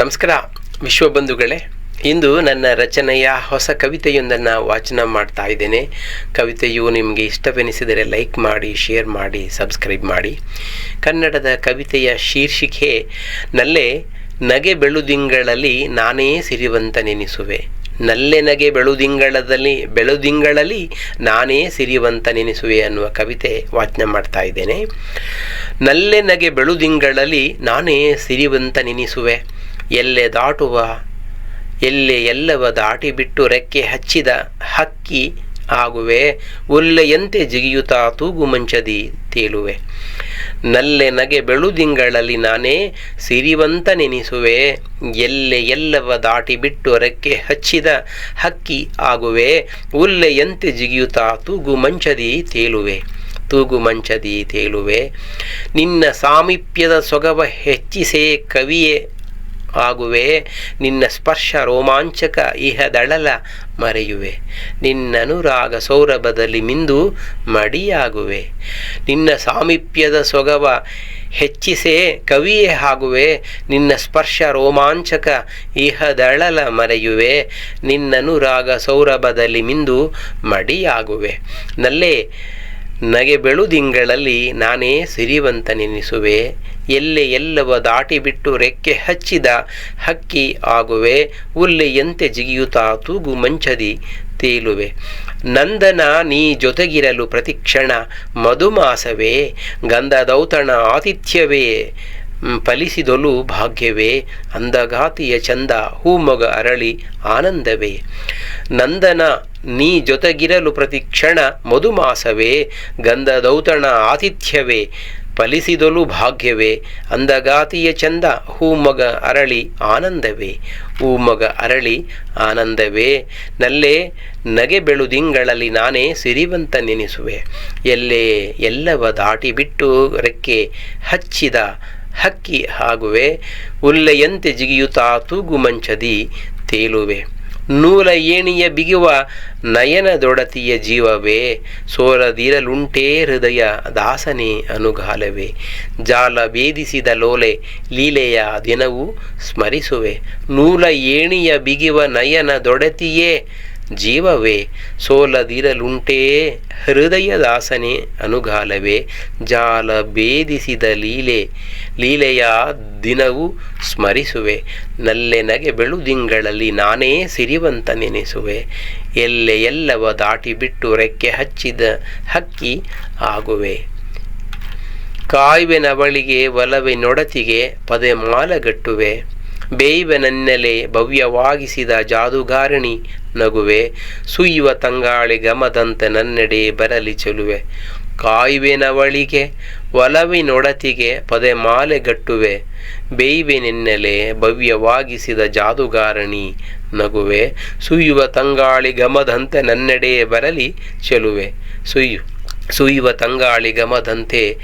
ನಮಸ್ಕಾರ ವಿಶ್ವಬಂಧುಗಳೇ ಇಂದು ನನ್ನ ರಚನೆಯ ಹೊಸ ಕವಿತೆಯೊಂದನ್ನು ವಾಚನ ಮಾಡ್ತಾ ಇದ್ದೇನೆ. ಕವಿತೆಯು ನಿಮಗೆ ಇಷ್ಟವೆನಿಸಿದರೆ ಲೈಕ್ ಮಾಡಿ, ಶೇರ್ ಮಾಡಿ, ಸಬ್ಸ್ಕ್ರೈಬ್ ಮಾಡಿ. ಕನ್ನಡದ ಕವಿತೆಯ ಶೀರ್ಷಿಕೆ, ನಲ್ಲೆ ನಗೆ ಬೆಳುದಿಂಗಳಲ್ಲಿ ನಾನೇ ಸಿರಿವಂತ ನೆನಿಸುವೆ ನಲ್ಲೆ ನಗೆ ಬೆಳುದಿಂಗಳದಲ್ಲಿ, ಬೆಳುದಿಂಗಳಲ್ಲಿ ನಾನೇ ಸಿರಿವಂತನೆನಿಸುವೆ ಅನ್ನುವ ಕವಿತೆ ವಾಚನ ಮಾಡ್ತಾ ಇದ್ದೇನೆ. ನಲ್ಲೆ ನಗೆ ಬೆಳುದಿಂಗಳಲ್ಲಿ ನಾನೇ ಸಿರಿವಂತ ಸಿರಿವಂತನೆನಿಸುವೆ. ಎಲ್ಲೆ ದಾಟುವ, ಎಲ್ಲೆ ಎಲ್ಲವ ದಾಟಿ ಬಿಟ್ಟು ರೆಕ್ಕೆ ಹಚ್ಚಿದ ಹಕ್ಕಿ ಆಗುವೆ, ಉಲ್ಲೆಯಂತೆ ಜಿಗಿಯುತ್ತಾ ತೂಗು ಮಂಚದಿ ತೇಲುವೆ. ನಲ್ಲೆ ನಗೆ ಬೆಳುದಿಂಗಳಲ್ಲಿ ನಾನೇ ಸಿರಿವಂತ ನೆನಿಸುವೆ ಎಲ್ಲೆ ಎಲ್ಲವ ದಾಟಿ ಬಿಟ್ಟು ರೆಕ್ಕೆ ಹಚ್ಚಿದ ಹಕ್ಕಿ ಆಗುವೆ, ಉಲ್ಲೆಯಂತೆ ಜಿಗಿಯುತ್ತಾ ತೂಗು ಮಂಚದಿ ತೇಲುವೆ. ತೂಗು ಮಂಚದಿ ತೇಲುವೆ. ನಿನ್ನ ಸಾಮೀಪ್ಯದ ಸೊಗವ ಹೆಚ್ಚಿಸೇ ಕವಿಯೇ ಆಗುವೆ. ನಿನ್ನ ಸ್ಪರ್ಶ ರೋಮಾಂಚಕ ಇಹದಳಲ ಮರೆಯುವೆ. ನಿನ್ನನುರಾಗ ಸೌರಭದಲ್ಲಿ ಮಿಂದು ಮಡಿಯಾಗುವೆ. ನಿನ್ನ ಸಾಮೀಪ್ಯದ ಸೊಗವ ಹೆಚ್ಚಿಸೇ ಕವಿಯೇ ಆಗುವೆ. ನಿನ್ನ ಸ್ಪರ್ಶ ರೋಮಾಂಚಕ ಇಹದಳಲ ಮರೆಯುವೆ. ನಿನ್ನನುರಾಗ ಸೌರಭದಲ್ಲಿ ಮಿಂದು ಮಡಿಯಾಗುವೆ. ನಲ್ಲೇ ನಗೆ ಬೆಳುದಿಂಗಳಲ್ಲಿ ನಾನೇ ಸಿರಿವಂತನೆನಿಸುವೆ. ಎಲ್ಲೆ ಎಲ್ಲವ ದಾಟಿ ಬಿಟ್ಟು ರೆಕ್ಕೆ ಹಚ್ಚಿದ ಹಕ್ಕಿ ಆಗುವೆ. ಉಲ್ಲೆಯಂತೆ ಜಿಗಿಯುತ್ತಾ ತೂಗು ಮಂಚದಿ ತೇಲುವೆ. ನಂದನ ನೀ ಜೊತೆಗಿರಲು ಪ್ರತಿಕ್ಷಣ ಮಧುಮಾಸವೇ. ಗಂಧದೌತಣ ಆತಿಥ್ಯವೇ. ಫಲಿಸಿದೊಲು ಭಾಗ್ಯವೇ. ಅಂದಗಾತಿಯ ಚಂದ ಹೂಮೊಗ ಅರಳಿ ಆನಂದವೇ. ನಂದನ ನೀ ಜೊತೆಗಿರಲು ಪ್ರತಿ ಕ್ಷಣ ಮಧುಮಾಸವೇ, ಗಂಧದೌತಣ ಆತಿಥ್ಯವೇ, ಫಲಿಸಿದಲು ಭಾಗ್ಯವೇ, ಅಂದಗಾತಿಯ ಚಂದ ಹೂಮಗ ಅರಳಿ ಆನಂದವೇ, ಹೂಮಗ ಅರಳಿ ಆನಂದವೇ, ನಲ್ಲೇ ನಗೆ ಬೆಳುದಿಂಗಳಲ್ಲಿ ನಾನೇ ಸಿರಿವಂತ ನೆನೆಸುವೆ. ಎಲ್ಲೇ ಎಲ್ಲವ ದಾಟಿ ಬಿಟ್ಟು ರೆಕ್ಕೆ ಹಚ್ಚಿದ ಹಕ್ಕಿ ಹಾಗುವೆ ಉಲ್ಲೆಯಂತೆ ಜಿಗಿಯುತ್ತಾ ತೂಗು ಮಂಚದಿ ತೇಲುವೆ. ನೂಲ ಏಣಿಯ ಬಿಗುವ ನಯನದೊಡತಿಯ ಜೀವವೇ ಸೋಲದಿರಲುಂಟೇ ಹೃದಯ ದಾಸನೇ ಅನುಗಾಲವೇ. ಜಾಲ ಭೇದಿಸಿದ ಲೋಲೆ ಲೀಲೆಯ ದಿನವೂ ಸ್ಮರಿಸುವೆ. ನೂಲ ಏಣಿಯ ಬಿಗಿವ ನಯನದೊಡತಿಯೇ ಜೀವವೇ, ಸೋಲದಿರಲುಂಟೇ ಹೃದಯ ದಾಸನೆ ಅನುಗಾಲವೇ, ಜಾಲ ಭೇದಿಸಿದ ಲೀಲೆ, ಲೀಲೆಯ ದಿನವು ಸ್ಮರಿಸುವೆ ನಲ್ಲೆ ನಗೆ ಬೆಳುದಿಂಗಳಲ್ಲಿ ನಾನೇ ಸಿರಿವಂತ ನೆನೆಸುವೆ ಎಲ್ಲೆ ಎಲ್ಲವ ದಾಟಿ ಬಿಟ್ಟು ರೆಕ್ಕೆ ಹಚ್ಚಿದ ಹಕ್ಕಿ ಆಗುವೆ. ಕಾಯುವೆನವಳಿಗೆ ಒಲವೆ ನೊಡತಿಗೆ ಪದೆ ಮಾಲಗಟ್ಟುವೆ. ಬೇಯುವೆನನ್ನೆಲೆ ಭವ್ಯವಾಗಿಸಿದ ಜಾದುಗಾರಣಿ ನಗುವೆ ಸುಯ್ಯುವ ತಂಗಾಳಿ ಗಮದಂತೆ ನನ್ನೆಡೆ ಬರಲಿ ಚೆಲುವೆ. ಕಾಯುವೆನವಳಿಗೆ ಒಲವಿನೊಡತಿಗೆ ಪದೆ ಮಾಲೆಗಟ್ಟುವೆ ಬೇಯುವೆನೆನ್ನೆಲೆ ಭವ್ಯವಾಗಿಸಿದ ಜಾದುಗಾರಣಿ ನಗುವೆ ಸುಯ್ಯುವ ತಂಗಾಳಿ ಗಮದಂತೆ ನನ್ನೆಡೆ ಬರಲಿ ಚೆಲುವೆ. ಸುಯ್ಯು ಸುಯ್ಯುವ ತಂಗಾಳಿ ಗಮದಂತೆ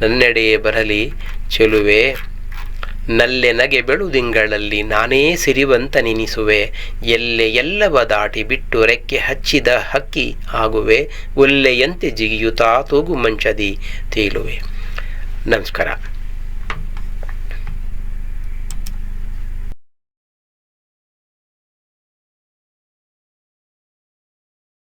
ನನ್ನೆಡೆಯೇ ಬರಲಿ ಚೆಲುವೆ. ನಲ್ಲೆ ನಗೆ ಬೆಳುದಿಂಗಳಲ್ಲಿ ನಾನೇ ಸಿರಿವಂತನೆನಿಸುವೆ. ಎಲ್ಲೆ ಎಲ್ಲವ ದಾಟಿ ಬಿಟ್ಟು ರೆಕ್ಕೆ ಹಚ್ಚಿದ ಹಕ್ಕಿ ಆಗುವೆ. ಒಲ್ಲೆಯಂತೆ ಜಿಗಿಯುತ್ತಾ ತೂಗು ಮಂಚದಿ. ತೇಲುವೆ. ನಮಸ್ಕಾರ.